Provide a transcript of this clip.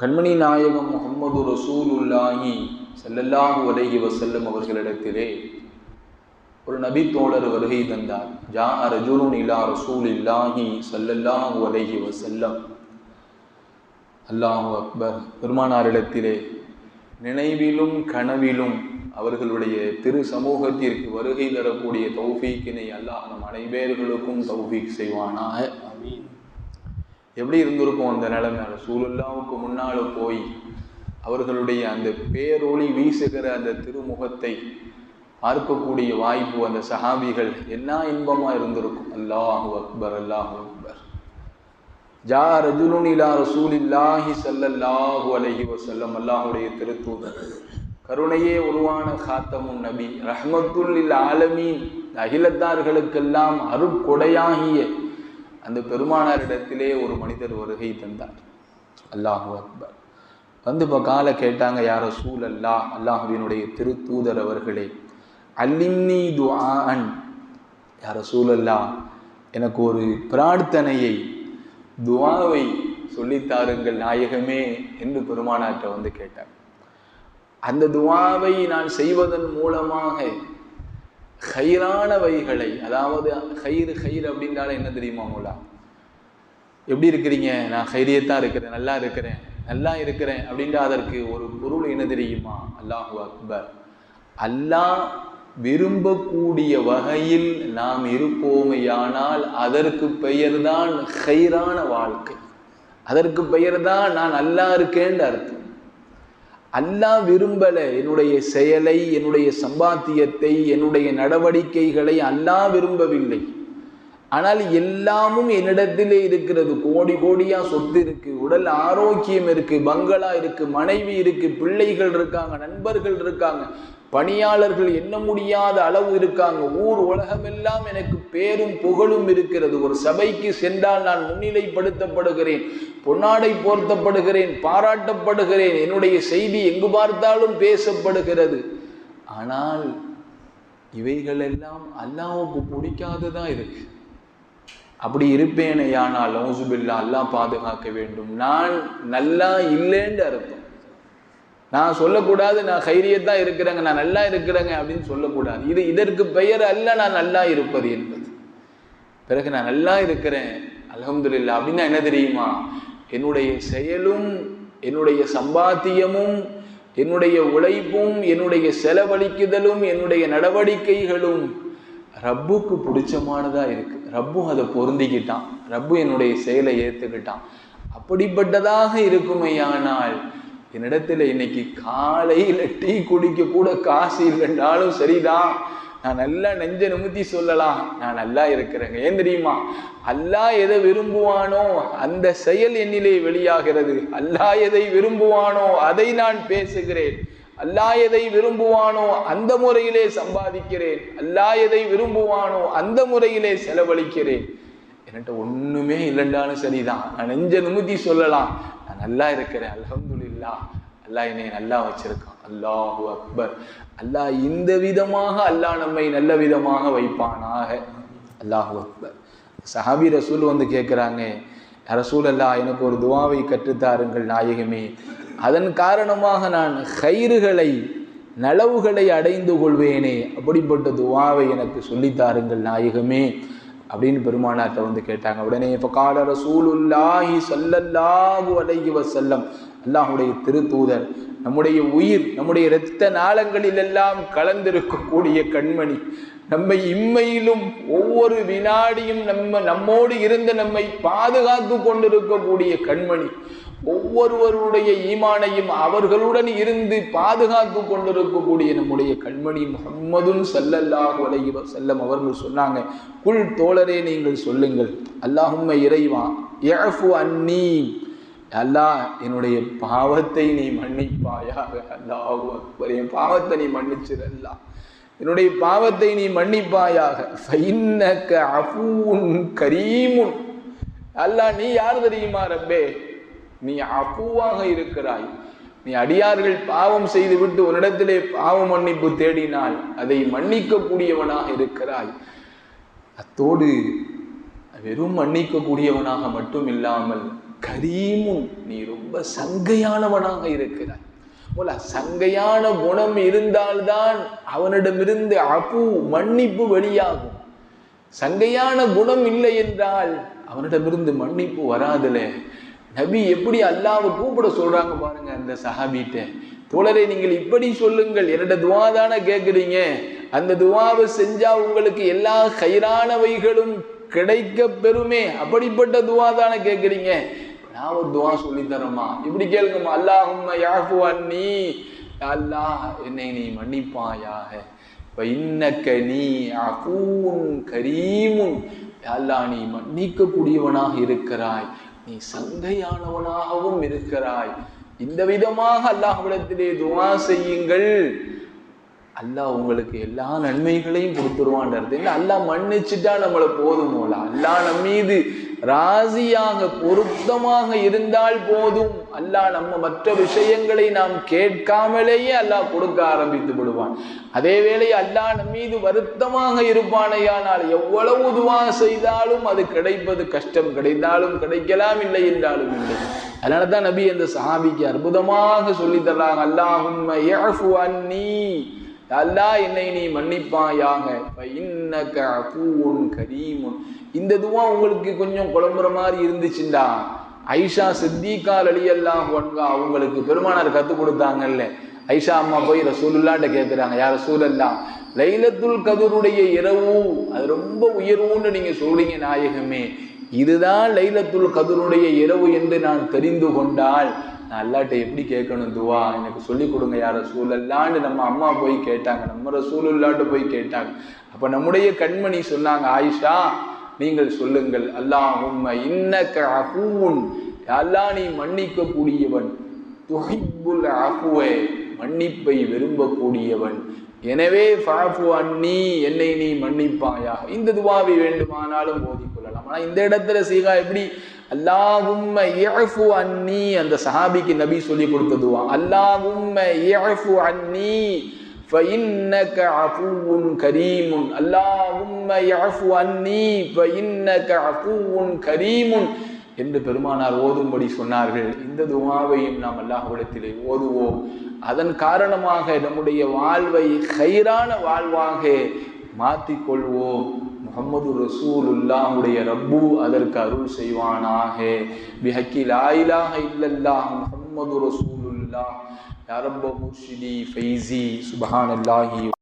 கண்மணி நாயகம் முகமது ரசூலுல்லாஹி செல்லல்லாஹு உலகி வசல்லம் அவர்களிடத்திலே ஒரு நபி தோழர் வருகை தந்தார். ஜா ரஜுலுன் இலா ரசூலில்லாஹி ஸல்லல்லாஹு உலகி வசல்லம் அல்லாஹு அக்பர். பெருமானாரிடத்திலே நினைவிலும் கனவிலும் அவர்களுடைய திரு சமூகத்திற்கு வருகை தரக்கூடிய தௌஃபீக்கினை அல்லாஹ் நம் அனைவர்களுக்கும் தௌஃபீக் செய்வானாக. எப்படி இருந்திருக்கும் அந்த நிலைமை? சூழல்லாவுக்கு முன்னால் போய் அவர்களுடைய அந்த பேரொளி வீசுகிற அந்த திருமுகத்தை பார்க்கக்கூடிய வாய்ப்பு அந்த சஹாபிகள் என்ன இன்பமாக இருந்திருக்கும்? அல்லாஹு அக்பர் அல்லாஹு அக்பர். ஜா ரஜுலுன் இலா ரசூலில்லாஹி சல்லல்லாஹு அலஹி வசல்லம் அல்லாஹ்வுடைய திருத்தூதர். கருணையே உருவான காத்தமும் நபி ரஹமத்துல்லில் ஆலமீன். அகிலத்தார்களுக்கெல்லாம் அருட்கொடையாகிய அந்த பெருமானாரிடத்திலே ஒரு மனிதர் வருகை தந்தார். அல்லாஹு அக்பர். வந்து இப்போ காலை கேட்டாங்க யார சூழ் அல்லா அல்லாஹுவினுடைய திருத்தூதர் அவர்களே அல்லின்னி துஆன். யார சூழல்லா எனக்கு ஒரு பிரார்த்தனையை துவாவை சொல்லித்தாருங்கள் நாயகமே என்று பெருமானாற்ற வந்து கேட்டார். அந்த துவாவை நான் செய்வதன் மூலமாக ஹைரானவைகளை அதாவது ஹைர் ஹைர் அப்படின்றால என்ன தெரியுமா மூலா? எப்படி இருக்கிறீங்க? நான் ஹைரியத்தான் இருக்கிறேன் நல்லா இருக்கிறேன் நல்லா இருக்கிறேன் அப்படின்ற அதற்கு ஒரு பொருள் என்ன தெரியுமா? அல்லாஹு அக்பர். அல்லாஹ் விரும்பக்கூடிய வகையில் நாம் இருப்போமையானால் அதற்கு பெயர்தான் ஹைரான வாழ்க்கை. அதற்கு பெயர்தான் நான் நல்லா இருக்கேன்னு அர்த்தம். அல்லாஹ் விரும்பல என்னுடைய செயலை என்னுடைய சம்பாத்தியத்தை என்னுடைய நடவடிக்கைகளை அல்லாஹ் விரும்பவில்லை. ஆனால் எல்லாமும் என்னிடத்திலே இருக்கிறது. கோடி கோடியா சொத்து இருக்கு உடல் ஆரோக்கியம் இருக்கு பங்களா இருக்கு மனைவி இருக்கு பிள்ளைகள் இருக்காங்க நண்பர்கள் இருக்காங்க. பணியாளர்கள் எண்ண முடியாத அளவு இருக்காங்க. ஊர் உலகமெல்லாம் எனக்கு பேரும் புகழும் இருக்கிறது. ஒரு சபைக்கு சென்றால் நான் முன்னிலைப்படுத்தப்படுகிறேன். பொன்னாடை போர்த்தப்படுகிறேன். பாராட்டப்படுகிறேன். என்னுடைய செய்தி எங்கு பார்த்தாலும் பேசப்படுகிறது. ஆனால் இவைகளெல்லாம் அல்லாவுக்கு பிடிக்காததா இருக்கு. அப்படி இருப்பேனையானால் லௌசுபில்லா அல்லாஹ் பாதுகாக்க வேண்டும். நான் நல்லா இல்லைன்னு அர்த்தம். நான் சொல்லக்கூடாது நான் கைரியத்தான் இருக்கிறேங்க நான் நல்லா இருக்கிறேங்க அப்படின்னு சொல்லக்கூடாது. இது இதற்கு பெயர் அல்ல நான் நல்லா இருப்பது என்பது. பிறகு நான் நல்லா இருக்கிறேன் அலமதுல்லா அப்படின்னா என்ன தெரியுமா? என்னுடைய செயலும் என்னுடைய சம்பாத்தியமும் என்னுடைய உழைப்பும் என்னுடைய செலவழிக்குதலும் என்னுடைய நடவடிக்கைகளும் ரப்புக்கு பிடிச்சமானதாக இருக்கு. ரப்பும் அதை பொருந்திக்கிட்டான். ரப்பு என்னுடைய செயலை ஏற்றுக்கிட்டான் அப்படிப்பட்டதாக இருக்குமையானால் என்னிடத்துல இன்னைக்கு காலையில் டீ குடிக்க கூட காசு இல்லைன்னாலும் சரிதான். நான் நல்லா நெஞ்ச நிமித்தி சொல்லலாம். நான் நல்லா இருக்கிறேங்க. ஏன் தெரியுமா? அல்லாஹ் எதை விரும்புவானோ அந்த செயல் என்னிலே வெளியாகிறது. அல்லா எதை விரும்புவானோ அதை நான் பேசுகிறேன். அல்லா எதை விரும்புவானோ அந்த முறையிலே சம்பாதிக்கிறேன். அல்லாஹ் எதை விரும்புவானோ அந்த முறையிலே செலவழிக்கிறேன். என்கிட்ட ஒண்ணுமே இல்லைன்றாலும் சரிதான். நான் நெஞ்ச நிமித்தி சொல்லலாம். நான் நல்லா இருக்கிறேன். அல்லாஹ் அல்லாஹ் என்னை நல்லா வச்சிருக்கான். அல்லாஹு அக்பர். அல்லாஹ் இந்த விதமாக அல்லாஹ் நம்மை நல்ல விதமாக வைப்பானாக. அல்லாஹு அக்பர். சஹாபி ரசூல் வந்து கேட்குறாங்க ரசூல் அல்லா எனக்கு ஒரு துவாவை கற்றுத்தாருங்கள் நாயகமே. அதன் காரணமாக நான் கயிறுகளை நலவுகளை அடைந்து கொள்வேனே. அப்படிப்பட்ட துவாவை எனக்கு சொல்லித்தாருங்கள் நாயகமே. அப்படின்னு பெருமானார்கிட்ட வந்து கேட்டாங்க. உடனே இப்போ கால ரசூலுல்லாஹி சொல்லல்லாஹு அலைஹி வஸல்லம் அல்லாஹுடைய திருத்தூதர் நம்முடைய உயிர் நம்முடைய இரத்த நாளங்களில் எல்லாம் கலந்திருக்கக்கூடிய கண்மணி நம்மை இம்மையிலும் ஒவ்வொரு வினாடியும் நம்ம நம்மோடு இருந்து நம்மை பாதுகாத்து கொண்டிருக்கக்கூடிய கண்மணி ஒவ்வொருவருடைய ஈமானையும் அவர்களுடன் இருந்து பாதுகாத்து கொண்டிருக்கக்கூடிய நம்முடைய கண்மணி முகம்மதுன் சல்லல்லாஹு அலைஹி செல்லம் அவர்கள் சொன்னாங்க குள் தோழரே நீங்கள் சொல்லுங்கள். அல்லாஹும்ம இறைவா எஃபு அன்னி. அல்லாஹ் என்னுடைய பாவத்தை நீ மன்னிப்பாயாக. அல்லாஹ் அக்பர். என் பாவத்தை நீ மன்னிச்சிரு அல்லாஹ் என்னுடைய பாவத்தை நீ மன்னிப்பாயாக. ஃபைன்னக அஃபூன் கரீமுன். அல்லாஹ் நீ யார் தெரியுமா ரப்பே? நீ அப்புவாக இருக்கிறாய். நீ அடியார்கள் பாவம் செய்துவிட்டு உன்னிடத்திலே பாவ மன்னிப்பு தேடினால் அதை மன்னிக்கக்கூடியவனாக இருக்கிறாய். அத்தோடு வெறும் மன்னிக்கக்கூடியவனாக மட்டும் இல்லாமல் கரீமும் நீ ரொம்ப சங்கையானவனாக இருக்கிறாய். போல சங்கையான குணம் இருந்தால்தான் அவனிடமிருந்து அபு மன்னிப்பு வெளியாகும். சங்கையான குணம் இல்லை என்றால் அவனிடமிருந்து மன்னிப்பு வராதுலே. நபி எப்படி அல்லாவை கூப்பிட சொல்றாங்க பாருங்க அந்த சஹாபிட்ட தோழரை நீங்கள் இப்படி சொல்லுங்கள். என்னோட துவா தானே கேட்குறீங்க அந்த துவாவை செஞ்சா உங்களுக்கு எல்லா கயிறானவைகளும் கிடைக்க பெறுமே. அப்படிப்பட்ட துவா தானே கேட்குறீங்க நான் ஒரு துவா சொல்லித்தரமா இப்படி கேளுங்கம்மா. அல்லாஹும் யாஃபு அன்னி. அல்லாஹ் என்னை நீ மன்னிப்பாயாக. இன்னக்க நீ அகூன் கரீமுன். அல்லா நீ மன்னிக்கக்கூடியவனாக இருக்கிறாய். நீ சங்கையானவனாகவும் இருக்கிறாய். இந்த விதமாக அல்லாஹ்விடத்திலே துவா செய்யுங்கள். அல்லாஹ் உங்களுக்கு எல்லா நன்மைகளையும் கொடுத்துருவான்றது இல்லை அல்லாஹ் மன்னிச்சுட்டா நம்மளை போதும் போல. அல்லாஹ் நம்ம மீது ராசியாக பொருத்தமாக இருந்தால் போதும். அல்லாஹ் நம்ம மற்ற விஷயங்களை நாம் கேட்காமலேயே அல்லாஹ் கொடுக்க ஆரம்பித்து விடுவான். அதே வேளை அல்லாஹ் நம் மீது வருத்தமாக இருப்பானையானால் எவ்வளவு துவா செய்தாலும் அது கிடைப்பது கஷ்டம். கிடைத்தாலும் கிடைக்கலாம் இல்லை என்றாலும் இல்லை. அதனால தான் நபி அந்த சஹாபிக்கு அற்புதமாக சொல்லித்தர்றாங்க அல்லாஹும் அல்லா என்னை நீ மன்னிப்பாயாக. இன்னக கரீமுன். இந்த துவா உங்களுக்கு கொஞ்சம் குழம்புற மாதிரி இருந்துச்சுண்டா. ஐஷா சித்திகால் அலி அல்லாஹ் அவங்களுக்கு பெருமானார் கற்றுக் கொடுத்தாங்கல்ல. ஐஷா அம்மா போய் ரசூலுல்லாட்ட கேட்குறாங்க யார் ரசூலல்லா லைலத்துல் கதருடைய இரவு. அது ரொம்ப உயர்வுன்னு நீங்க சொல்றீங்க நாயகமே. இதுதான் லைலத்துல் கதருடைய இரவு என்று நான் தெரிந்து கொண்டால் நான் அல்லாட்ட எப்படி கேட்கணும் துவா? எனக்கு சொல்லி கொடுங்க யார சூழல்லான்னு நம்ம அம்மா போய் கேட்டாங்க. நம்ம ரசூலுல்லாட்டு போய் கேட்டாங்க. அப்போ நம்முடைய கண்மணி சொன்னாங்க ஆயிஷா நீங்கள் சொல்லுங்கள். அல்லாஹ் உண்மை இன்னக்க அஃபூன். அல்லா நீ மன்னிக்க கூடியவன் துஹிப்புல் அஃபுவை மன்னிப்பை விரும்பக்கூடியவன். எனவே ஃபாஃபு அன்னி என்னை நீ மன்னிப்பாயாக. இந்த துவாவை வேண்டுமானாலும் ஓதிக்கொள்ளலாம் ஆனால் இந்த இடத்துல சீகா எப்படி அல்லாஹும்ம இஃபு அன்னி அந்த சஹாபிக்கு நபி சொல்லி கொடுத்த துவா அல்லாஹும்ம இஃபு அன்னி فإنك عفو كريم اللهم يعفو عني فإنك عفو كريم என்று பெருமானார் ஓதும்படி சொன்னார்கள் இந்த துவாவையும் நாம் அல்லாஹ்விடத்திலே ஓதுவோம் அதன் காரணமாக நம்முடைய வாழ்வை ஹைரான வாழ்வாக மாற்றிக்கொள்வோம் முகமது ரசூலுல்லாஹுடைய ரப்பு அதற்கு அருள் செய்வானாக பிஹக்கி லாயிலாக இல்லல்லாஹ் முகமது ரசூலுல்லாஹ் யா ரப்ப முர்ஷிதி ஃபைசி சுபஹானல்லாஹி